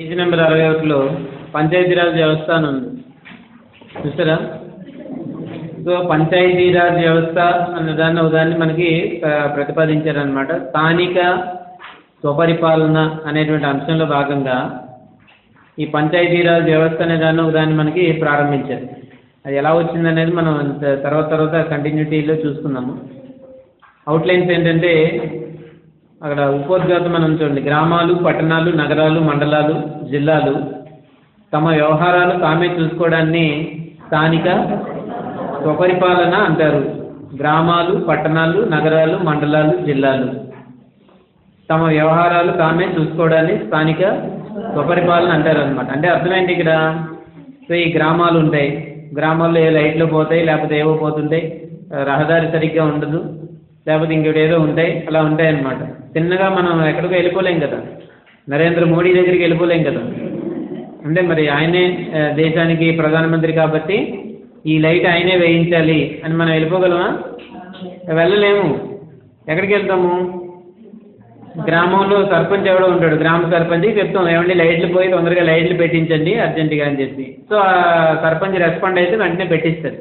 Page number అరవై ఒకటిలో పంచాయతీరాజ్ వ్యవస్థ అని ఉంది. చూసారా సో పంచాయతీరాజ్ వ్యవస్థ అన్న దాన్ని ఉదాహరణ మనకి ప్రతిపాదించారనమాట స్థానిక స్వపరిపాలన అనేటువంటి అంశంలో భాగంగా ఈ పంచాయతీరాజ్ వ్యవస్థ అనే దాన్ని ఉదాహరణ మనకి ప్రారంభించారు. అది ఎలా వచ్చింది అనేది మనం తర్వాత తర్వాత కంటిన్యూటీలో చూసుకుందాము. అవుట్లైన్స్ ఏంటంటే అక్కడ ఉపోద్ఘాతం మనం చూడండి గ్రామాలు పట్టణాలు నగరాలు మండలాలు జిల్లాలు తమ వ్యవహారాలు తామే చూసుకోవడాన్ని స్థానిక స్వపరిపాలన అంటారు. గ్రామాలు పట్టణాలు నగరాలు మండలాలు జిల్లాలు తమ వ్యవహారాలు తామే చూసుకోవడాన్ని స్థానిక స్వపరిపాలన అంటారు అనమాట అంటే అర్థమేంటి ఇక్కడ? సో ఈ గ్రామాలు ఉంటాయి. గ్రామాల్లో ఏ లైట్లు పోతాయి లేకపోతే ఏవో పోతుంటాయి. రహదారి సరిగ్గా ఉండదు. లేకపోతే ఇంకోటి ఏదో ఉంటాయి అలా ఉంటాయి అన్నమాట. చిన్నగా మనం ఎక్కడికో వెళ్ళిపోలేం కదా. నరేంద్ర మోడీ దగ్గరికి వెళ్ళిపోలేం కదా. అంటే మరి ఆయనే దేశానికి ప్రధానమంత్రి కాబట్టి ఈ లైట్ ఆయనే వేయించాలి అని మనం వెళ్ళిపోగలమా? వెళ్ళలేము. ఎక్కడికి వెళ్తాము? గ్రామంలో సర్పంచ్ ఎవడో ఉంటాడు గ్రామ సర్పంచ్కి చెప్తాం ఏమండి లైట్లు పోయి తొందరగా లైట్లు పెట్టించండి అర్జెంటుగా అని చెప్పి. సో ఆ సర్పంచ్ రెస్పాండ్ అయితే వెంటనే పెట్టిస్తారు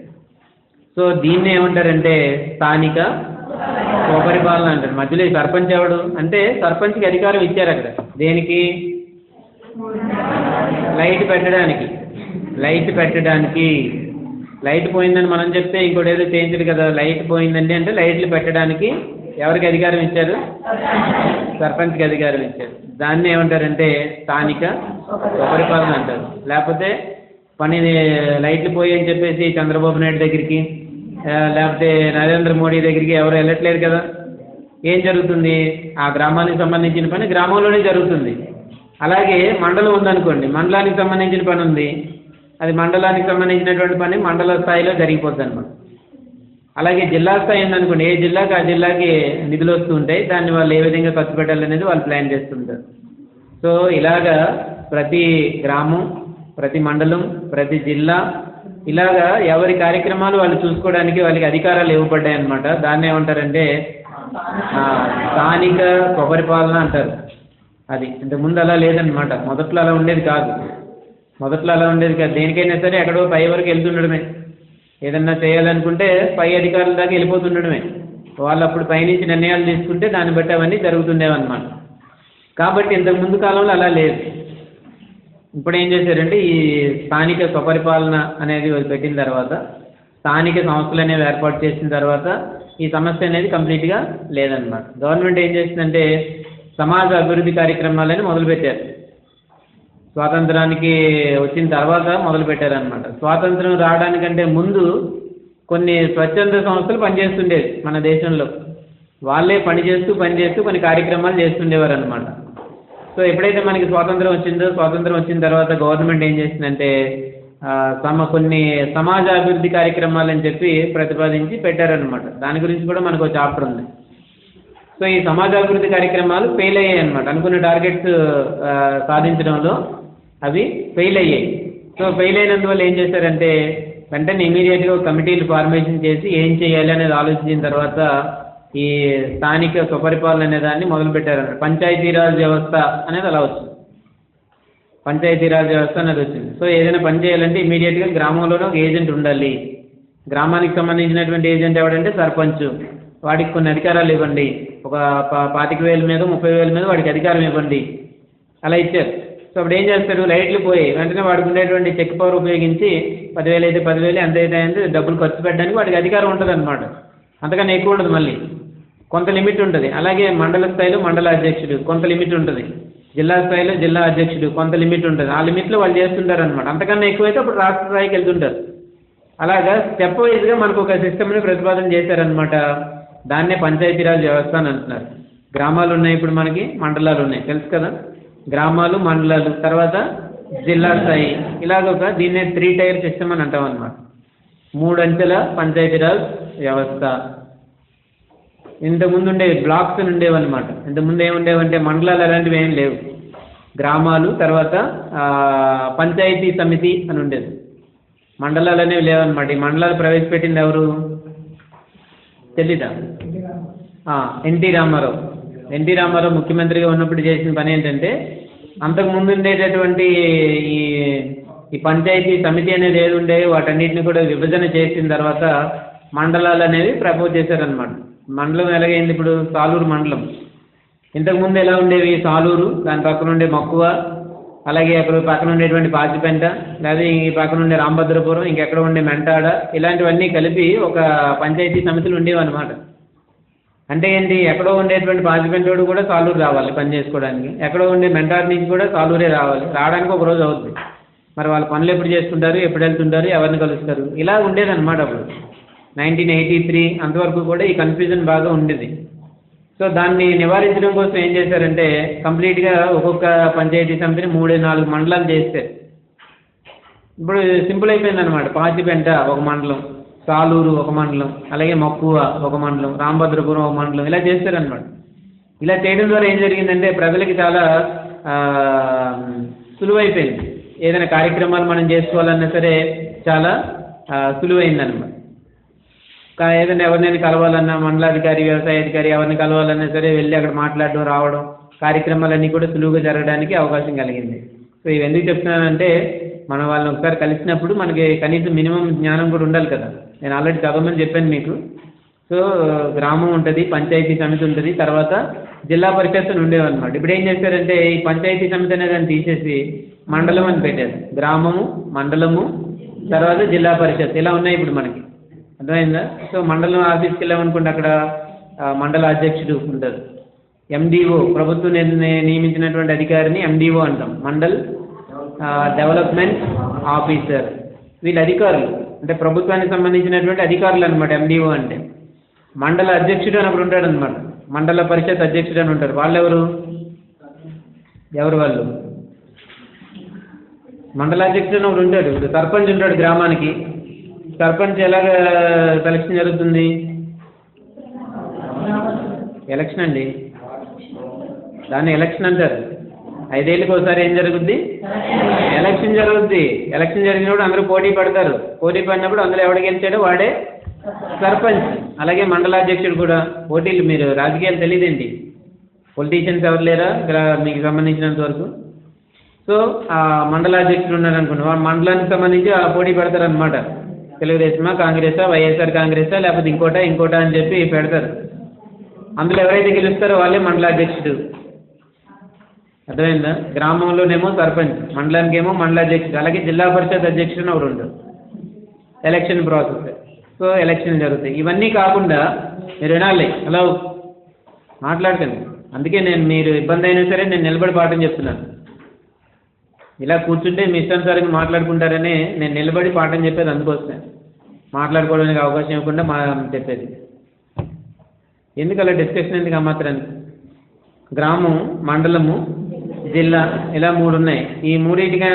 సో దీన్ని ఏమంటారంటే స్థానిక స్వపరిపాలన అంటారు. మధ్యలో ఈ సర్పంచ్ ఎవడు? అంటే సర్పంచ్కి అధికారం ఇచ్చారు అక్కడ. దేనికి? లైట్ పెట్టడానికి. లైట్ పెట్టడానికి. లైట్ పోయిందని మనం చెప్తే ఇంకోటి ఏదో చేయించడు కదా లైట్ పోయిందండి అంటే లైట్లు పెట్టడానికి ఎవరికి అధికారం ఇచ్చారు? సర్పంచ్కి అధికారం ఇచ్చారు. దాన్ని ఏమంటారంటే స్థానిక స్వపరిపాలన అంటారు. లేకపోతే పని లైట్లు పోయి అని చెప్పేసి చంద్రబాబు నాయుడు దగ్గరికి లేకపోతే నరేంద్ర మోడీ దగ్గరికి ఎవరు వెళ్ళట్లేరు కదా. ఏం జరుగుతుంది? ఆ గ్రామానికి సంబంధించిన పని గ్రామంలోనే జరుగుతుంది. అలాగే మండలం ఉందనుకోండి మండలానికి సంబంధించిన పని ఉంది. అది మండలానికి సంబంధించినటువంటి పని మండల స్థాయిలో జరిగిపోద్ది అనమాట అలాగే జిల్లా స్థాయి ఉందనుకోండి ఏ జిల్లాకి ఆ జిల్లాకి నిధులు వస్తూ ఉంటాయి దాన్ని వాళ్ళు ఏ విధంగా ఖర్చు పెట్టాలనేది వాళ్ళు ప్లాన్ చేస్తుంటారు. సో ఇలాగా ప్రతి గ్రామం ప్రతి మండలం ప్రతి జిల్లా ఇలాగా ఎవరి కార్యక్రమాలు వాళ్ళు చూసుకోవడానికి వాళ్ళకి అధికారాలు ఇవ్వబడ్డాయి అనమాట దాన్ని ఏమంటారంటే ఆ, స్థానిక స్వపరిపాలన అంటారు. అది ఇంతకుముందు అలా లేదనమాట మొదట్లో అలా ఉండేది కాదు. మొదట్లో అలా ఉండేది కాదు. దేనికైనా సరే ఎక్కడో పై వరకు వెళ్తుండడమే. ఏదన్నా చేయాలనుకుంటే పై అధికారుల దాకా వెళ్ళిపోతుండడమే. వాళ్ళు అప్పుడు పైనుంచి నిర్ణయాలు తీసుకుంటే దాన్ని బట్టి అవన్నీ జరుగుతుండేవన్నమాట. కాబట్టి ఇంతకు ముందు కాలంలో అలా లేదు. ఇప్పుడు ఏం చేశారంటే ఈ స్థానిక స్వపరిపాలన అనేది పెట్టిన తర్వాత స్థానిక సంస్థలు అనేవి ఏర్పాటు చేసిన తర్వాత ఈ సమస్య అనేది కంప్లీట్గా లేదన్నమాట. గవర్నమెంట్ ఏం చేసిందంటే సమాజ అభివృద్ధి కార్యక్రమాలని మొదలుపెట్టారు స్వాతంత్రానికి వచ్చిన తర్వాత మొదలు పెట్టారనమాట స్వాతంత్రం రావడానికంటే ముందు కొన్ని స్వచ్ఛంద సంస్థలు పనిచేస్తుండేవి మన దేశంలో. వాళ్ళే పని చేస్తూ కొన్ని కార్యక్రమాలు చేస్తుండేవారు అనమాట సో ఎప్పుడైతే మనకి స్వాతంత్రం వచ్చిందో స్వాతంత్రం వచ్చిన తర్వాత గవర్నమెంట్ ఏం చేసిందంటే తమ సమ కొన్ని సమాజ అభివృద్ధి కార్యక్రమాలు అని చెప్పి ప్రతిపాదించి పెట్టారనమాట దాని గురించి కూడా మనకు ఒక చాప్టర్ ఉంది. సో ఈ సమాజ అభివృద్ధి కార్యక్రమాలు ఫెయిల్ అయ్యాయి అనమాట అనుకున్న టార్గెట్స్ సాధించడంలో అవి ఫెయిల్ అయ్యాయి. సో ఫెయిల్ అయినందువల్ల ఏం చేశారంటే వెంటనే ఇమీడియట్గా కమిటీలు ఫార్మేషన్ చేసి ఏం చేయాలి అనేది ఆలోచించిన తర్వాత ఈ స్థానిక స్వపరిపాలన అనే దాన్ని మొదలుపెట్టారన్నమాట పంచాయతీరాజ్ వ్యవస్థ అనేది అలా వచ్చింది. పంచాయతీరాజ్ వ్యవస్థ అనేది వచ్చింది. సో ఏదైనా పని చేయాలంటే ఇమీడియట్గా గ్రామంలోనే ఒక ఏజెంట్ ఉండాలి. గ్రామానికి సంబంధించినటువంటి ఏజెంట్ ఎవడంటే సర్పంచ్. వాడికి కొన్ని అధికారాలు ఇవ్వండి. ఒక పా- పాతిక వేల మీద ముప్పై వేల మీద వాడికి అధికారం ఇవ్వండి. అలా ఇచ్చారు. సో అప్పుడు ఏం చేస్తారు? లైట్లు పోయి వెంటనే వాడికి ఉండేటువంటి చెక్ పవర్ ఉపయోగించి పదివేలు అయితే పదివేలు ఎంత అయితే డబ్బులు ఖర్చు పెట్టడానికి వాడికి అధికారం ఉంటుంది అనమాట అంతకన్నా ఎక్కువ ఉండదు మళ్ళీ. కొంత లిమిట్ ఉంటుంది. అలాగే మండల స్థాయిలో మండల అధ్యక్షుడు కొంత లిమిట్ ఉంటుంది. జిల్లా స్థాయిలో జిల్లా అధ్యక్షుడు కొంత లిమిట్ ఉంటుంది. ఆ లిమిట్లో వాళ్ళు చేస్తుంటారు అనమాట అంతకన్నా ఎక్కువైతే అప్పుడు రాష్ట్ర స్థాయికి వెళ్తుంటారు. అలాగా స్టెప్ వైజ్గా మనకు ఒక సిస్టమ్ని ప్రతిపాదన చేశారనమాట దాన్నే పంచాయతీరాజ్ వ్యవస్థ అని అంటున్నారు. గ్రామాలు ఉన్నాయి ఇప్పుడు మనకి మండలాలు ఉన్నాయి. తెలుసు కదా? గ్రామాలు మండలాలు తర్వాత జిల్లా స్థాయి. ఇలాగ ఒక దీన్నే త్రీ టైర్ సిస్టమ్ అని అంటాం అనమాట మూడు అంచెల పంచాయతీరాజ్ వ్యవస్థ. ఇంతకుముందు ఉండేవి బ్లాక్స్ అని ఉండేవన్నమాట ఇంతకుముందు ఏముండేవంటే మండలాలు అలాంటివి ఏం లేవు. గ్రామాలు తర్వాత పంచాయతీ సమితి అని ఉండేది. మండలాలు అనేవి లేవన్నమాట. ఈ మండలాలు ప్రవేశపెట్టింది ఎవరు? తెలీదా? ఎన్టీ రామారావు. ఎన్టీ రామారావు ముఖ్యమంత్రిగా ఉన్నప్పుడు చేసిన పని ఏంటంటే అంతకు ముందు ఉండేటటువంటి ఈ ఈ పంచాయతీ సమితి అనేది ఏది ఉండే వాటన్నిటిని కూడా విభజన చేసిన తర్వాత మండలాలు అనేవి ప్రపోజ్ చేశారనమాట మండలం ఎలాగైంది ఇప్పుడు? సాలూరు మండలం. ఇంతకుముందు ఎలా ఉండేవి సాలూరు? దాని పక్కన ఉండే మక్కువ అలాగే అక్కడ పక్కన ఉండేటువంటి పాచిపెంట లేదా ఈ పక్కన ఉండే రామభద్రపురం ఇంకెక్కడ ఉండే మెంటాడ ఇలాంటివన్నీ కలిపి ఒక పంచాయతీ సమితులు ఉండేవి అనమాట అంటే ఏంటి? ఎక్కడో ఉండేటువంటి పాచిపెంటోడు కూడా సాలూరు రావాలి పని చేసుకోవడానికి. ఎక్కడో ఉండే మెంటాడ నుంచి కూడా సాలూరే రావాలి. రావడానికి ఒక రోజు అవుతుంది మరి వాళ్ళ పనులు ఎప్పుడు చేసుకుంటారు? ఎప్పుడు వెళ్తుంటారు? ఎవరిని కలుస్తారు? ఇలా ఉండేది అనమాట అప్పుడు. నైన్టీన్ ఎయిటీ త్రీ అంతవరకు కూడా ఈ కన్ఫ్యూజన్ బాగా ఉండేది. సో దాన్ని నివారించడం కోసం ఏం చేశారంటే కంప్లీట్గా ఒక్కొక్క పంచాయతీ సమితిని మూడు నాలుగు మండలాలు చేస్తారు ఇప్పుడు సింపుల్ అయిపోయింది అనమాట పాచిపెంట ఒక మండలం సాలూరు ఒక మండలం అలాగే మక్కువ ఒక మండలం రామభద్రపురం ఒక మండలం ఇలా చేస్తారనమాట ఇలా చేయడం ద్వారా ఏం జరిగిందంటే ప్రజలకి చాలా సులువైపోయింది. ఏదైనా కార్యక్రమాలు మనం చేసుకోవాలన్నా సరే చాలా సులువైందనమాట ఏదైనా ఎవరినైనా కలవాలన్నా మండలాధికారి వ్యవసాయ అధికారి ఎవరిని కలవాలన్నా సరే వెళ్ళి అక్కడ మాట్లాడడం రావడం కార్యక్రమాలన్నీ కూడా సులువుగా జరగడానికి అవకాశం కలిగింది. సో ఇవి ఎందుకు చెప్తున్నానంటే మనం వాళ్ళని ఒకసారి కలిసినప్పుడు మనకి కనీసం మినిమం జ్ఞానం కూడా ఉండాలి కదా. నేను ఆల్రెడీ చదవమని చెప్పాను మీకు. సో గ్రామం ఉంటుంది పంచాయతీ సమితి ఉంటుంది తర్వాత జిల్లా పరిషత్ అని ఉండేవన్నమాట. ఇప్పుడు ఏం చేశారంటే ఈ పంచాయతీ సమితి అనే దాన్ని తీసేసి మండలం అని పెట్టారు. గ్రామము మండలము తర్వాత జిల్లా పరిషత్ ఇలా ఉన్నాయి ఇప్పుడు మనకి. అర్థమైందా? సో మండలం ఆఫీస్కి వెళ్ళామనుకోండి అక్కడ మండల అధ్యక్షుడు ఉంటారు ఎండిఓ ప్రభుత్వం నియమించినటువంటి అధికారిని ఎండిఓ అంటాం. Mandal development officer. వీళ్ళు అధికారులు. అంటే ప్రభుత్వానికి సంబంధించినటువంటి అధికారులు అనమాట ఎండిఓ అంటే. మండల అధ్యక్షుడు అని ఒకడు ఉంటాడు అనమాట మండల పరిషత్ అధ్యక్షుడు అని ఉంటారు వాళ్ళు ఎవరు ఎవరు వాళ్ళు? మండల అధ్యక్షుడు అని ఒకడు ఉంటాడు. ఇప్పుడు సర్పంచ్ ఉంటాడు గ్రామానికి. సర్పంచ్ ఎలాగ సెలక్షన్ జరుగుతుంది? ఎలక్షన్ అండి. దాన్ని ఎలక్షన్ అంటారు. ఐదేళ్ళకి ఒకసారి ఏం జరుగుద్ది? ఎలక్షన్ జరుగుద్ది. ఎలక్షన్ జరిగినప్పుడు అందరూ పోటీ పడతారు. పోటీ పడినప్పుడు అందులో ఎవడు గెలిచాడో వాడే సర్పంచ్. అలాగే మండలాధ్యక్షుడు కూడా. పోటీలు మీరు రాజకీయాలు తెలియదండి పొలిటీషియన్స్ ఎవరు లేరా? ఇక్కడ మీకు సంబంధించినంత వరకు. సో ఆ మండలాధ్యక్షుడు ఉన్నారు అనుకోండి. మండలానికి సంబంధించి ఆ పోటీ పెడతారనమాట తెలుగుదేశమా కాంగ్రెసా వైఎస్ఆర్ కాంగ్రెసా లేకపోతే ఇంకోటా ఇంకోటా అని చెప్పి పెడతారు. అందులో ఎవరైతే గెలుస్తారో వాళ్ళే మండలాధ్యక్షుడు అర్థమైందా? గ్రామంలోనేమో సర్పంచ్ మండలానికేమో మండలాధ్యక్షుడు అలాగే జిల్లా పరిషత్ అధ్యక్షుడు ఒకరు ఎలక్షన్ ప్రాసెస్. సో ఎలక్షన్ జరుగుతాయి. ఇవన్నీ కాకుండా మీరు వినాలి. హలో మాట్లాడకండి. అందుకే నేను మీరు ఇబ్బంది అయినా సరే నేను నిలబడి పాఠం చెప్తున్నాను. ఇలా కూర్చుంటే మీ ఇష్టానుసారంగా మాట్లాడుకుంటారని నేను నిలబడి పాఠం చెప్పేది అందుకోసమే. మాట్లాడుకోవడానికి అవకాశం ఇవ్వకుండా మా చెప్పేది. ఎందుకు అలా డిస్కషన్ ఎందుకు ఆ మాత్రానికి? గ్రామం మండలము జిల్లా ఇలా మూడు ఉన్నాయి. ఈ మూడింటికి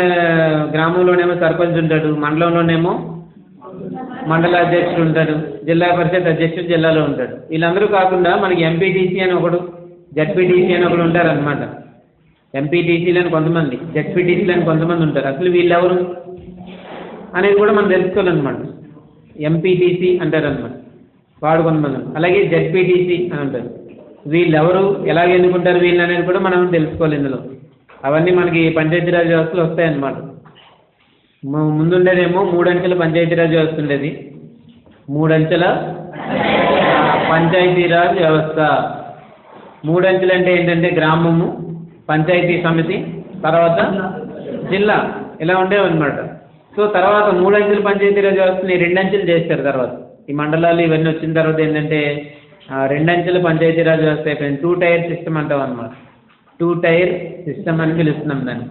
గ్రామంలోనేమో సర్పంచ్ ఉంటాడు మండలంలోనేమో మండల అధ్యక్షుడు ఉంటాడు జిల్లా పరిషత్ అధ్యక్షుడు జిల్లాలో ఉంటాడు. వీళ్ళందరూ కాకుండా మనకి ఎంపీటీసీ అని ఒకడు జడ్పీటీసీ అని ఒకడు ఉంటారనమాట ఎంపీటీసీలు అని కొంతమంది జెడ్పీటీసీలని కొంతమంది ఉంటారు. అసలు వీళ్ళు ఎవరు అనేది కూడా మనం తెలుసుకోవాలన్నమాట. ఎంపీటీసీ అంటారనమాట వాడు కొంతమంది అలాగే జడ్పీటీసీ అని అంటారు. వీళ్ళు ఎవరు ఎన్నుకుంటారు వీళ్ళు అనేది కూడా మనం తెలుసుకోవాలి ఇందులో. అవన్నీ మనకి పంచాయతీరాజ్ వ్యవస్థలో వస్తాయన్నమాట. ముందుండేదేమో మూడంచెల పంచాయతీరాజ్ వ్యవస్థ ఉండేది. మూడంచెల పంచాయతీరాజ్ వ్యవస్థ. మూడంచెలు అంటే ఏంటంటే గ్రామము పంచాయతీ సమితి తర్వాత జిల్లా ఇలా ఉండేవి అన్నమాట సో తర్వాత మూడంచెల పంచాయతీరాజ్ వ్యవస్థని రెండంచెలు చేస్తారు తర్వాత. ఈ మండలాలు ఇవన్నీ వచ్చిన తర్వాత ఏంటంటే ఆ, పంచాయతీ పంచాయతీరాజ్ వ్యవస్థ అయిపోయింది టూ టైర్ సిస్టమ్ అంటాం అనమాట టూ టైర్ సిస్టమ్ అని పిలుస్తున్నాం దాన్ని.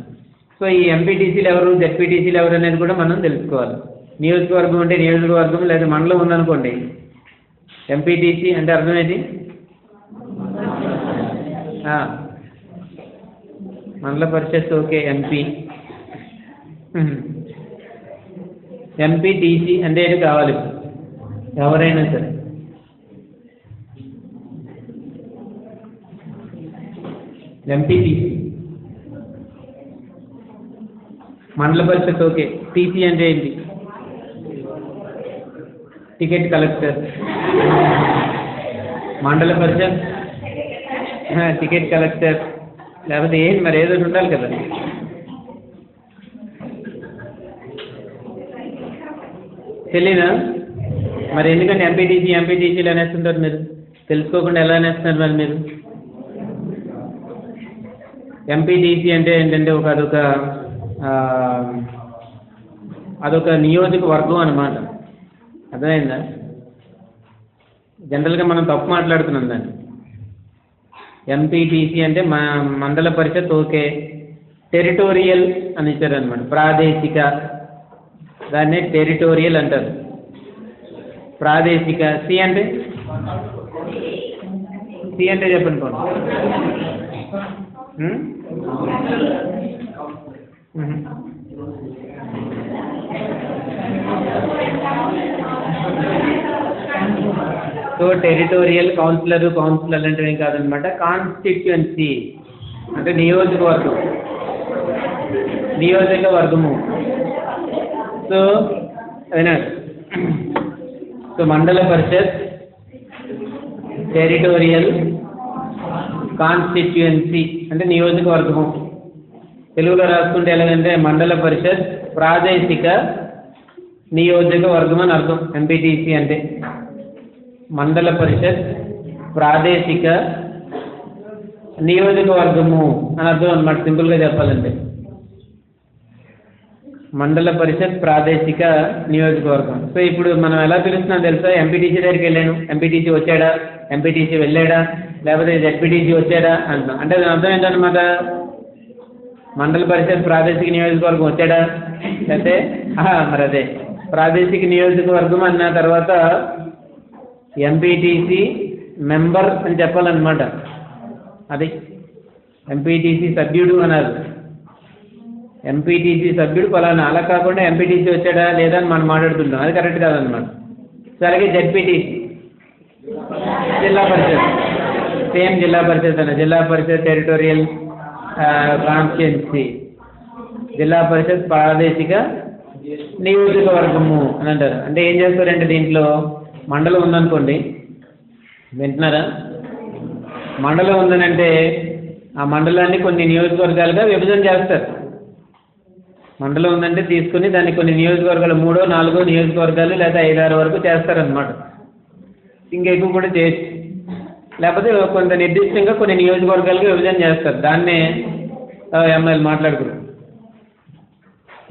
సో ఈ ఎంపీటీసీలు ఎవరు జెడ్పీటీసీలు ఎవరు అనేది కూడా మనం తెలుసుకోవాలి. నియోజకవర్గం అంటే నియోజకవర్గం లేదా మండలం ఉందనుకోండి. ఎంపీటీసీ అంటే అర్థమేంటి మండల పరిషత్ ఓకే ఎంపీ ఎంపీటీసీ అంటే ఏంటి కావాలి ఎవరైనా సరే. ఎంపీ టీసీ మండల పరిషత్ ఓకే. టీసీ అంటే ఏంటి? Ticket collector. Mandal Parishad ticket collector. లేకపోతే ఏంటి మరి ఏదో ఒకటి ఉండాలి కదా. తెలీదా? మరి ఎందుకంటే ఎంపీటీసీ ఎంపీటీసీలు అనేస్తుంటారు మీరు. తెలుసుకోకుండా ఎలా అనేస్తున్నారు మరి మీరు? ఎంపీటీసీ అంటే ఏంటంటే ఒక అదొక అదొక నియోజకవర్గం అన్నమాట. అర్థమైందా? జనరల్గా మనం తప్పు మాట్లాడుతున్నాం దాన్ని. ఎంపీటీసీ అంటే మా మండల పరిషత్ ఓకే టెరిటోరియల్ అని ఇచ్చారనమాట ప్రాదేశిక దాన్నే టెరిటోరియల్ అంటారు ప్రాదేశిక సి అంటే సి అంటే చెప్పండి పోనీ ఉం? ఉహు. సో టెరిటోరియల్ కౌన్సిలర్ కౌన్సిలర్ అలాంటివి ఏం కాదనమాట? కాన్స్టిట్యుయెన్సీ అంటే నియోజకవర్గం. నియోజకవర్గము సో సో మండల పరిషత్ టెరిటోరియల్ కాన్స్టిట్యుయెన్సీ అంటే నియోజకవర్గము తెలుగులో రాసుకుంటే ఎలాగంటే మండల పరిషత్ ప్రాదేశిక నియోజకవర్గం అని అర్థం ఎంపీటీసీ అంటే. మండల పరిషత్ ప్రాదేశిక నియోజకవర్గము అని అర్థం అనమాట సింపుల్గా చెప్పాలంటే. మండల పరిషత్ ప్రాదేశిక నియోజకవర్గం. సో ఇప్పుడు మనం ఎలా పిలుస్తున్నాం తెలుసా? ఎంపీటీసీ దగ్గరికి వెళ్ళాను. ఎంపీటీసీ వచ్చాడా? ఎంపీటీసీ వెళ్ళాడా? లేకపోతే జెడ్పీటీసీ వచ్చాడా అంటున్నాం. అంటే దాని అర్థం ఏంటన్నమాట? మండల పరిషత్ ప్రాదేశిక నియోజకవర్గం వచ్చాడా? లేకపోతే మరి అదే. ప్రాదేశిక నియోజకవర్గం అన్న తర్వాత ఎంపీటీసీ మెంబర్ అని చెప్పాలన్నమాట. అది ఎంపీటీసీ సభ్యుడు అన్నారు. ఎంపీటీసీ సభ్యుడు ఫలానా అలా కాకుండా ఎంపీటీసీ వచ్చాడా లేదా అని మనం మాట్లాడుతుంటాం అది కరెక్ట్ కాదనమాట సో అలాగే జెడ్పీటీసీ జిల్లా పరిషత్. సేమ్ జిల్లా పరిషత్ అన్న. జిల్లా పరిషత్ టెరిటోరియల్ కాన్స్టిట్యున్సీ జిల్లా పరిషత్ ప్రాదేశిక నియోజకవర్గము అని అంటారు. అంటే ఏం చేస్తారంటే దీంట్లో మండలం ఉందనుకోండి. వింటున్నారా? మండలం ఉందనంటే ఆ మండలాన్ని కొన్ని నియోజకవర్గాలుగా విభజన చేస్తారు. మండలం ఉందంటే తీసుకుని దాన్ని కొన్ని నియోజకవర్గాలు మూడో నాలుగో నియోజకవర్గాలు లేదా ఐదారు వరకు చేస్తారనమాట ఇంకా ఎక్కువ కూడా చేయొచ్చు లేకపోతే కొంత నిర్దిష్టంగా కొన్ని నియోజకవర్గాలుగా విభజన చేస్తారు. దాన్నే ఎంఎల్ మాట్లాడకూడదు.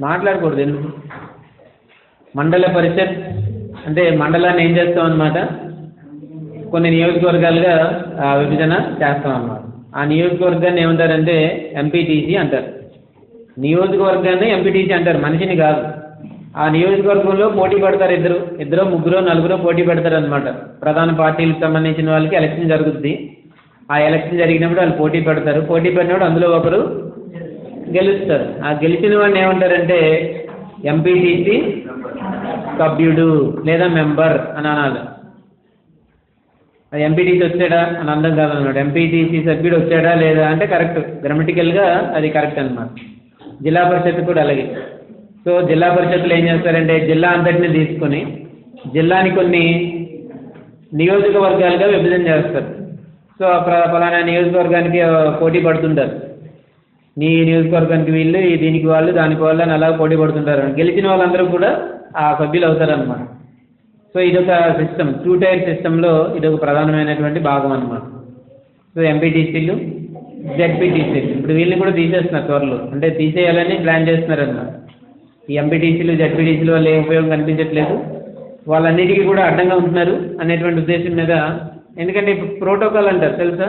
మాట్లాడకూడదు ఎందుకు? మండల పరిషత్ అంటే మండలాన్ని ఏం చేస్తాం అనమాట కొన్ని నియోజకవర్గాలుగా విభజన చేస్తాం అన్నమాట. ఆ నియోజకవర్గాన్ని ఏమంటారంటే ఎంపీటీసీ అంటారు. నియోజకవర్గాన్ని ఎంపీటీసీ అంటారు మనిషిని కాదు. ఆ నియోజకవర్గంలో పోటీ పడతారు ఇద్దరు ఇద్దరు ముగ్గురు నలుగురు పోటీ పెడతారు అనమాట ప్రధాన పార్టీలకు సంబంధించిన వాళ్ళకి ఎలక్షన్ జరుగుద్ది. ఆ ఎలక్షన్ జరిగినప్పుడు వాళ్ళు పోటీ పెడతారు. పోటీ పడినప్పుడు అందులో ఒకరు గెలుస్తారు. ఆ గెలిచిన వాడిని ఏమంటారంటే ఎంపీటీసీ సభ్యుడు లేదా మెంబర్ అని అనాలి. అది ఎంపీటీసీ వచ్చాడా అని అందం కాదన్నమాట ఎంపీటీసీ సభ్యుడు వచ్చాడా లేదా అంటే కరెక్ట్. గ్రామటికల్గా అది కరెక్ట్ అన్నమాట. జిల్లా పరిషత్ కూడా అలాగే. సో జిల్లా పరిషత్తులు ఏం చేస్తారంటే జిల్లా అంతటిని తీసుకొని జిల్లాని కొన్ని నియోజకవర్గాలుగా విభజన చేస్తారు. సో ఆ ప్ర- ఫలానా నియోజకవర్గానికి పోటీ పడుతుంటారు. నీ నియోజకవర్గానికి వీళ్ళు దీనికి వాళ్ళు దానికి వాళ్ళు అని అలా పోటీ పడుతుంటారు. గెలిచిన వాళ్ళందరూ కూడా ఆ సభ్యులు అవుతారన్నమాట. సో ఇదొక సిస్టమ్ టూ టైర్ సిస్టంలో ఇదొక ప్రధానమైనటువంటి భాగం అన్నమాట. సో ఎంపీటీసీలు జెడ్పీటీసీలు ఇప్పుడు వీళ్ళని కూడా తీసేస్తున్నారు త్వరలో. అంటే తీసేయాలని ప్లాన్ చేస్తున్నారన్నమాట. ఈ ఎంపీటీసీలు జెడ్పీటీసీలు వల్ల ఏ ఉపయోగం కనిపించట్లేదు. వాళ్ళన్నిటికీ కూడా అడ్డంగా ఉంటున్నారు అనేటువంటి ఉద్దేశం మీద ఎందుకంటే ఇప్పుడు ప్రోటోకాల్ అంటారు తెలుసా?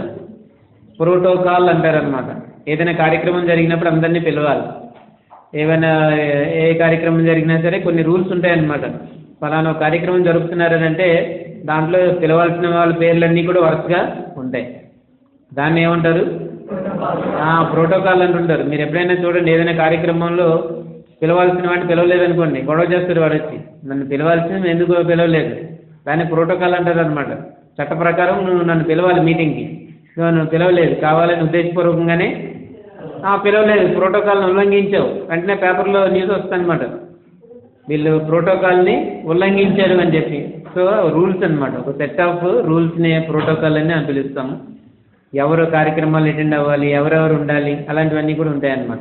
ప్రోటోకాల్ అంటారనమాట ఏదైనా కార్యక్రమం జరిగినప్పుడు అందరినీ పిలవాలి. ఏమైనా ఏ- కార్యక్రమం జరిగినా సరే కొన్ని రూల్స్ ఉంటాయన్నమాట. ఫలానా కార్యక్రమం కార్యక్రమం అని అంటే దాంట్లో పిలవాల్సిన వాళ్ళ పేర్లన్నీ కూడా వరుసగా ఉంటాయి. దాన్ని ఏమంటారు? ప్రోటోకాల్ అంటుంటారు. మీరు ఎప్పుడైనా చూడండి ఏదైనా కార్యక్రమంలో పిలవాల్సిన వాడిని పిలవలేదనుకోండి గొడవ చేస్తారు వాడు వచ్చి నన్ను పిలవాల్సిన ఎందుకు పిలవలేదు? దాన్ని ప్రోటోకాల్ అంటారు అనమాట చట్ట ప్రకారం నువ్వు నన్ను పిలవాలి మీటింగ్కి. నువ్వు నన్ను పిలవలేదు. కావాలని ఉద్దేశపూర్వకంగానే. పిలవలేదు. ప్రోటోకాల్ని ఉల్లంఘించావు. వెంటనే పేపర్లో న్యూస్ వస్తుందన్నమాట. వీళ్ళు ప్రోటోకాల్ని ఉల్లంఘించారు అని చెప్పి. సో రూల్స్ అన్నమాట. ఒక సెట్ ఆఫ్ రూల్స్ని ప్రోటోకాల్ అని పిలుస్తాము. ఎవరు కార్యక్రమాలు అటెండ్ అవ్వాలి ఎవరెవరు ఉండాలి అలాంటివన్నీ కూడా ఉంటాయన్నమాట.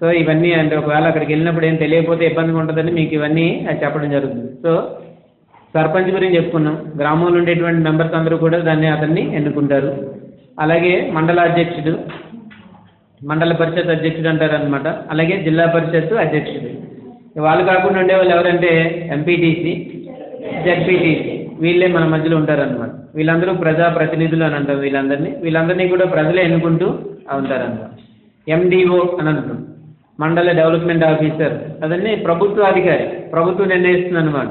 సో ఇవన్నీ అంటే ఒకవేళ అక్కడికి వెళ్ళినప్పుడు ఏం తెలియకపోతే ఇబ్బందిగా ఉంటుందని మీకు ఇవన్నీ చెప్పడం జరుగుతుంది. సో సర్పంచ్ గురించి చెప్పుకున్నాం. గ్రామంలో ఉండేటువంటి మెంబర్స్ అందరూ కూడా దాన్ని అతన్ని ఎన్నుకుంటారు. అలాగే మండల అధ్యక్షుడు మండల పరిషత్ అధ్యక్షుడు అంటారు అనమాట అలాగే జిల్లా పరిషత్ అధ్యక్షుడు. వాళ్ళు కాకుండా ఉండేవాళ్ళు ఎవరంటే ఎంపీటీసీ జెడ్పీటీసీ వీళ్ళే మన మధ్యలో ఉంటారనమాట వీళ్ళందరూ ప్రజా ప్రతినిధులు అని అంటారు వీళ్ళందరినీ. వీళ్ళందరినీ కూడా ప్రజలే ఎన్నుకుంటూ ఉంటారనమాట ఎండిఓ అని అంటాం మండల డెవలప్మెంట్ ఆఫీసర్. అదన్నీ ప్రభుత్వ అధికారి ప్రభుత్వం నిర్ణయిస్తుంది అనమాట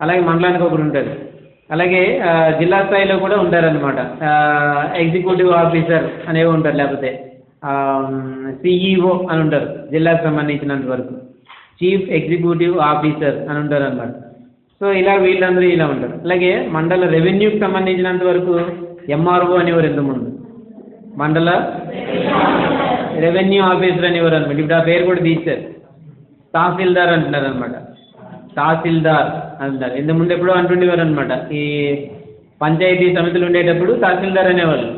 అలాగే మండలానికి ఒకరు ఉంటారు అలాగే జిల్లా స్థాయిలో కూడా ఉంటారనమాట ఎగ్జిక్యూటివ్ ఆఫీసర్ అనేవి ఉంటారు లేకపోతే సిఈఓ అని ఉంటారు జిల్లాకు సంబంధించినంత వరకు. చీఫ్ ఎగ్జిక్యూటివ్ ఆఫీసర్ అని ఉంటారు అనమాట సో ఇలా వీళ్ళందరూ ఇలా ఉంటారు. అలాగే మండల రెవెన్యూకి సంబంధించినంత వరకు ఎంఆర్ఓ అనేవారు ఇంతకుముందు మండల రెవెన్యూ ఆఫీసర్ అనేవారు అనమాట. ఇప్పుడు ఆ పేరు కూడా తీశారు తహసీల్దార్ అంటున్నారు అనమాట తహసీల్దార్ అంటారు. ఇంత ముందు ఎప్పుడో అంటుండేవారు అనమాట ఈ పంచాయతీ సమితులు ఉండేటప్పుడు తహసీల్దార్ అనేవాళ్ళు.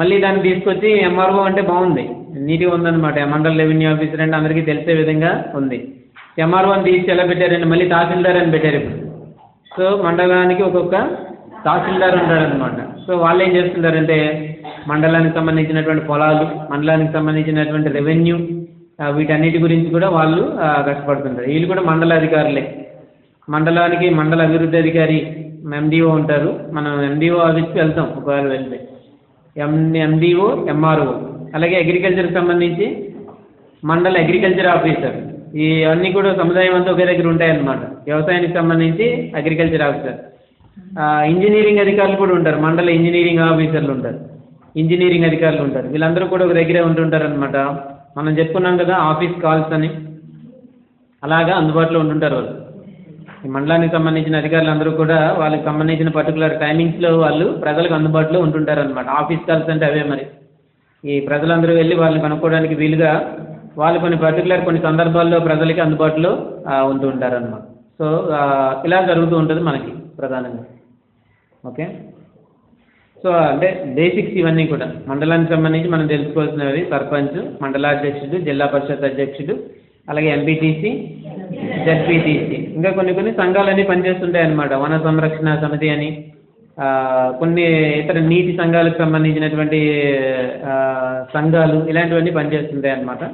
మళ్ళీ దాన్ని తీసుకొచ్చి ఎంఆర్ఓ అంటే బాగుంది. నీట్గా ఉందన్నమాట. మండల రెవెన్యూ ఆఫీసర్ అంటే అందరికీ తెలిసే విధంగా ఉంది. ఎంఆర్ఓ అని తీసి ఎలా పెట్టారండి మళ్ళీ తహసీల్దార్ అని పెట్టారు ఇప్పుడు. సో మండలానికి ఒక్కొక్క తహసీల్దార్ ఉంటారనమాట సో వాళ్ళు ఏం చేస్తున్నారంటే మండలానికి సంబంధించినటువంటి పొలాలు మండలానికి సంబంధించినటువంటి రెవెన్యూ వీటన్నిటి గురించి కూడా వాళ్ళు కష్టపడుతుంటారు. వీళ్ళు కూడా మండల అధికారులే. మండలానికి మండల అభివృద్ధి అధికారి ఎండిఓ ఉంటారు. మనం ఎండిఓ ఆఫీస్కి వెళ్తాం ఒకవేళ వెళ్తే. ఎం ఎండిఓ ఎంఆర్ఓ అలాగే అగ్రికల్చర్కి సంబంధించి మండల అగ్రికల్చర్ ఆఫీసర్ ఈ అన్నీ కూడా సముదాయం అంతా ఒకే దగ్గర ఉంటాయన్నమాట. వ్యవసాయానికి సంబంధించి అగ్రికల్చర్ ఆఫీసర్ ఇంజనీరింగ్ అధికారులు కూడా ఉంటారు. మండల ఇంజనీరింగ్ ఆఫీసర్లు ఉంటారు. ఇంజనీరింగ్ అధికారులు ఉంటారు. వీళ్ళందరూ కూడా ఒక దగ్గరే ఉంటుంటారు అనమాట మనం చెప్పుకున్నాం కదా ఆఫీస్ కాల్స్ అని. అలాగా అందుబాటులో ఉంటుంటారు వాళ్ళు. ఈ మండలానికి సంబంధించిన అధికారులు అందరూ కూడా వాళ్ళకి సంబంధించిన పర్టికులర్ టైమింగ్స్లో వాళ్ళు ప్రజలకు అందుబాటులో ఉంటుంటారు అనమాట ఆఫీస్ కాల్స్ అంటే అవే మరి. ఈ ప్రజలందరూ వెళ్ళి వాళ్ళని కనుక్కోవడానికి వీలుగా వాళ్ళు కొన్ని పర్టికులర్ కొన్ని సందర్భాల్లో ప్రజలకి అందుబాటులో ఉంటూ ఉంటారు అనమాట సో ఇలా జరుగుతూ ఉంటుంది మనకి ప్రధానంగా. ఓకే? సో అంటే బేసిక్స్ ఇవన్నీ కూడా. మండలానికి సంబంధించి మనం తెలుసుకోవాల్సినవి సర్పంచ్ మండలాధ్యక్షుడు జిల్లా పరిషత్ అధ్యక్షుడు అలాగే ఎంపీటీసీ జడ్పీటీసీ ఇంకా కొన్ని కొన్ని సంఘాలన్నీ పనిచేస్తుంటాయి అన్నమాట వన సంరక్షణ సమితి అని కొన్ని ఇతర నీటి సంఘాలకు సంబంధించినటువంటి సంఘాలు ఇలాంటివన్నీ పనిచేస్తుంటాయి అన్నమాట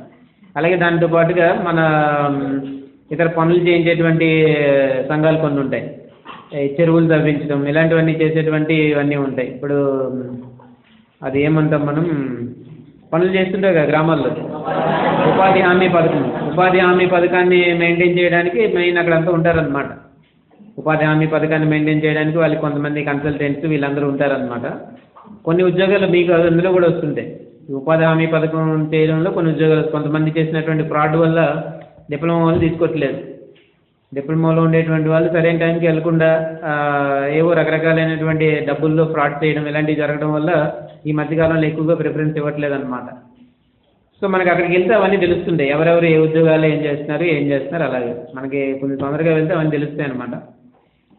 అలాగే దాంతో పాటుగా మన ఇతర పనులు చేయించేటువంటి సంఘాలు కొన్ని ఉంటాయి. చెరువులు తవ్వించడం ఇలాంటివన్నీ చేసేటువంటి ఇవన్నీ ఉంటాయి. ఇప్పుడు అది ఏమంటాం మనం? పనులు చేస్తుంటారు కదా గ్రామాల్లో. ఉపాధి హామీ పథకం. ఉపాధి హామీ పథకాన్ని మెయింటైన్ చేయడానికి మెయిన్ అక్కడ అంతా ఉంటారనమాట ఉపాధి హామీ పథకాన్ని మెయింటైన్ చేయడానికి వాళ్ళు కొంతమంది కన్సల్టెంట్స్ వీళ్ళందరూ ఉంటారనమాట కొన్ని ఉద్యోగాలు మీకు అందులో కూడా వస్తుంటాయి. ఉపాధి హామీ పథకం చేయడంలో కొన్ని ఉద్యోగాలు కొంతమంది చేసినటువంటి ఫ్రాడ్ వల్ల డిప్లొమా వాళ్ళు తీసుకోవట్లేదు. డిప్లొమాలో ఉండేటువంటి వాళ్ళు సరైన టైంకి వెళ్ళకుండా ఏవో రకరకాలైనటువంటి డబ్బుల్లో ఫ్రాడ్ చేయడం ఇలాంటివి జరగడం వల్ల ఈ మధ్యకాలంలో ఎక్కువగా ప్రిఫరెన్స్ ఇవ్వట్లేదు అనమాట సో మనకి అక్కడికి వెళ్తే అవన్నీ తెలుస్తుంటాయి. ఎవరెవరు ఏ ఉద్యోగాలు ఏం చేస్తున్నారు ఏం చేస్తున్నారు అలాగే. మనకి కొంచెం తొందరగా వెళ్తే అవన్నీ తెలుస్తాయి అనమాట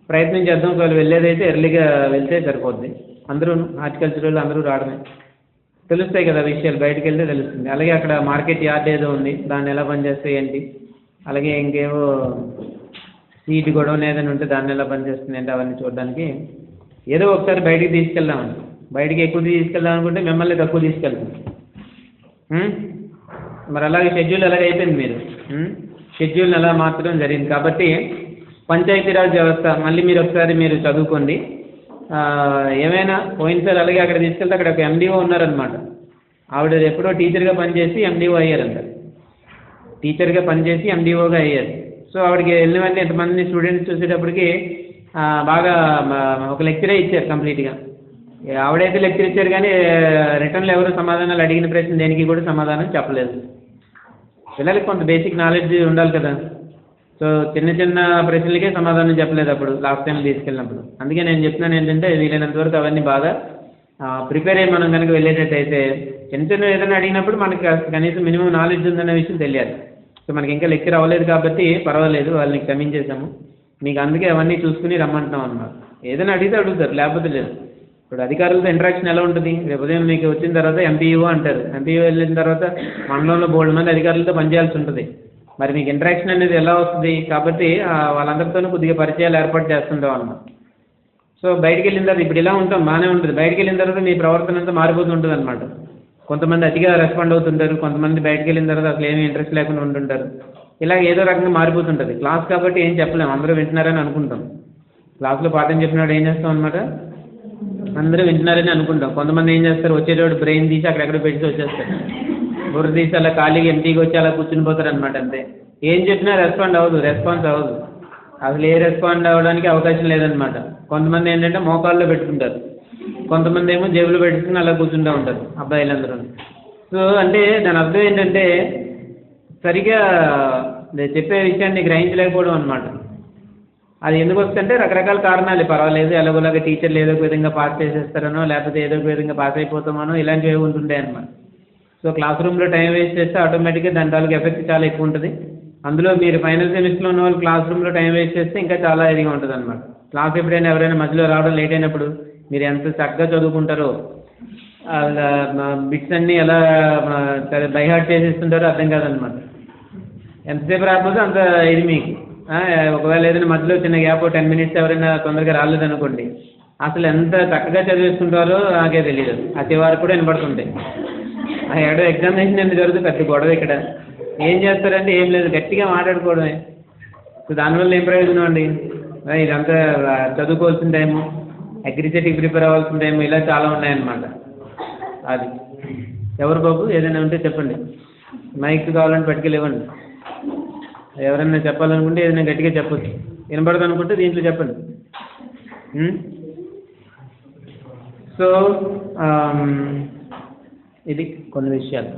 ప్రయత్నం చేద్దాం ఒకవేళ వెళ్ళేదైతే ఎర్లీగా వెళ్తే సరిపోద్ది. అందరూ హార్టికల్చరల్ అందరూ రావడమే. తెలుస్తాయి కదా విషయాలు బయటకు వెళ్తే తెలుస్తుంది. అలాగే అక్కడ మార్కెట్ యార్డ్ ఏదో ఉంది దాన్ని ఎలా పనిచేస్తాయి ఏంటి? అలాగే ఇంకేవో సీట్ గొడవ ఏదైనా ఉంటే దాన్ని ఎలా పనిచేస్తుంది అంటే అవన్నీ చూడడానికి ఏదో ఒకసారి బయటికి తీసుకెళ్దామని బయటికి ఎక్కువ తీసుకెళ్దాం అనుకుంటే మిమ్మల్ని తక్కువ తీసుకెళ్తాం. మరి అలాగే షెడ్యూల్ అలాగే అయిపోయింది మీరు? షెడ్యూల్ని అలా మార్చడం జరిగింది. కాబట్టి పంచాయతీరాజ్ వ్యవస్థ మళ్ళీ మీరు ఒకసారి మీరు చదువుకోండి. ఏమైనా పోయినసారి అలాగే అక్కడ తీసుకెళ్తే అక్కడ ఒక ఎండిఓ ఉన్నారనమాట ఆవిడ ఎప్పుడో టీచర్గా పనిచేసి ఎండిఓ అయ్యారంట. టీచర్గా పనిచేసి ఎండిఓగా అయ్యారు. సో ఆవిడకి వెళ్ళిన ఎంతమంది స్టూడెంట్స్ చూసేటప్పటికి బాగా ఒక లెక్చరే ఇచ్చారు కంప్లీట్గా. ఆవిడైతే లెక్చర్ ఇచ్చారు కానీ రిటర్న్లో ఎవరు సమాధానాలు అడిగిన ప్రశ్న దేనికి కూడా సమాధానం చెప్పలేదు. పిల్లలకి కొంత బేసిక్ నాలెడ్జ్ ఉండాలి కదా. సో చిన్న చిన్న ప్రశ్నలకే సమాధానం చెప్పలేదు అప్పుడు లాస్ట్ టైం తీసుకెళ్ళినప్పుడు. అందుకే నేను చెప్తున్నాను ఏంటంటే వీలైనంత వరకు అవన్నీ బాగా ప్రిపేర్ అయ్యి మనం కనుక వెళ్ళేటట్టయితే చిన్న చిన్న ఏదైనా అడిగినప్పుడు మనకి కనీసం మినిమం నాలెడ్జ్ ఉందన్న విషయం తెలియాలి. సో మనకి ఇంకా లెక్చర్ అవ్వలేదు కాబట్టి పర్వాలేదు వాళ్ళని క్షమించేసాము మీకు అందుకే అవన్నీ చూసుకుని రమ్మంటున్నాం అన్నమాట. ఏదైనా అడిగితే అడుగుతారు లేకపోతే లేదు. ఇప్పుడు అధికారులతో ఇంటరాక్షన్ ఎలా ఉంటుంది? రేపు ఉదయం మీకు వచ్చిన తర్వాత ఎంపీఓ అంటారు. ఎంపీఓ వెళ్ళిన తర్వాత మండలంలో బోర్డు మంది అధికారులతో పనిచేయాల్సి ఉంటుంది. మరి మీకు ఇంటరాక్షన్ అనేది ఎలా వస్తుంది? కాబట్టి వాళ్ళందరితోనూ కొద్దిగా పరిచయాలు ఏర్పాటు చేస్తుంటాం అన్నమాట. సో బయటికి వెళ్ళిన తర్వాత ఇప్పుడు ఇలా ఉంటాం బాగానే ఉంటుంది. బయటికి వెళ్ళిన తర్వాత మీ ప్రవర్తన అంతా మారిపోతుంటుంది అన్నమాట కొంతమంది అతిగా రెస్పాండ్ అవుతుంటారు కొంతమంది బయటికి వెళ్ళిన తర్వాత అసలు ఏమీ ఇంట్రెస్ట్ లేకుండా ఉంటుంటారు ఇలా ఏదో రకంగా మారిపోతుంటుంది. క్లాస్ కాబట్టి ఏం చెప్పలేము అందరూ వింటున్నారని అనుకుంటాం. క్లాస్లో పాఠం చెప్పినాడు ఏం చేస్తాం అనమాట అందరూ వింటున్నారని అనుకుంటాం. కొంతమంది ఏం చేస్తారు వచ్చేటప్పుడు బ్రెయిన్ తీసి అక్కడెక్కడ పెట్టి వచ్చేస్తారు. బుర్ర తీసి అలా ఖాళీగా ఎంటీగా వచ్చి అలా కూర్చుని పోతారు అనమాట అంతే. ఏం చెప్పినా రెస్పాండ్ అవ్వదు రెస్పాన్స్ అవ్వదు. అసలు ఏ రెస్పాండ్ అవ్వడానికి అవకాశం లేదనమాట కొంతమంది ఏంటంటే మోకాల్లో పెట్టుకుంటారు. కొంతమంది ఏమో జేబులో పెట్టుకుని అలా కూర్చుంటూ ఉంటారు అబ్బాయిలందరూ. సో అంటే దాని అర్థం ఏంటంటే సరిగ్గా నేను చెప్పే విషయాన్ని గ్రహించలేకపోవడం అనమాట అది ఎందుకు వస్తుందంటే రకరకాల కారణాలు. పర్వాలేదు ఎలాగోలాగా టీచర్లు ఏదో ఒక విధంగా పాస్ చేసేస్తారనో లేకపోతే ఏదో ఒక విధంగా పాస్ అయిపోతామనో ఇలాంటివి ఏవి ఉంటుంటాయి అనమాట సో క్లాస్ రూమ్లో టైం వేస్ట్ చేస్తే ఆటోమేటిక్గా దాని తాలూకు ఎఫెక్ట్ చాలా ఎక్కువ ఉంటుంది. అందులో మీరు ఫైనల్ సెమిస్టర్లో ఉన్న వాళ్ళు క్లాస్ రూమ్లో టైం వేస్ట్ చేస్తే ఇంకా చాలా ఇదిగా ఉంటుంది అనమాట క్లాస్ ఎప్పుడైనా ఎవరైనా మధ్యలో రావడం లేట్ అయినప్పుడు మీరు ఎంత చక్కగా చదువుకుంటారో బిట్స్ అన్నీ ఎలా బై హార్ట్ చేసేస్తుంటారో అర్థం కాదనమాట ఎంతసేపు రాకపోతే అంత ఇది మీకు. ఒకవేళ ఏదైనా మధ్యలో చిన్న గ్యాప్ టెన్ మినిట్స్ ఎవరైనా తొందరగా రాలేదనుకోండి అసలు ఎంత చక్కగా చదివేసుకుంటారో నాకే తెలియదు. ఆ చివరికి కూడా వినపడుతుంటాయి. ఆ ఎగ్జామినేషన్ ఎందుకు జరుగుతుంది పెద్ద గొడవ ఇక్కడ. ఏం చేస్తారంటే ఏం లేదు గట్టిగా మాట్లాడుకోవడమే. దానివల్ల ఏం ప్రయోజనం అండి? ఇదంతా చదువుకోవాల్సిన టైము అగ్రిజెట్కి ప్రిపేర్ అవ్వాల్సిన టైం ఇలా చాలా ఉన్నాయన్నమాట. అది. ఎవరు బాబు? ఏదైనా ఉంటే చెప్పండి. మైక్ కావాలంటే పట్టుకెళ్ళివ్వండి ఎవరైనా చెప్పాలనుకుంటే ఏదైనా గట్టిగా చెప్పొచ్చు. వినపడదు అనుకుంటే దీంట్లో చెప్పండి. Hmm? సో um, ఇది కొన్ని విషయాలు.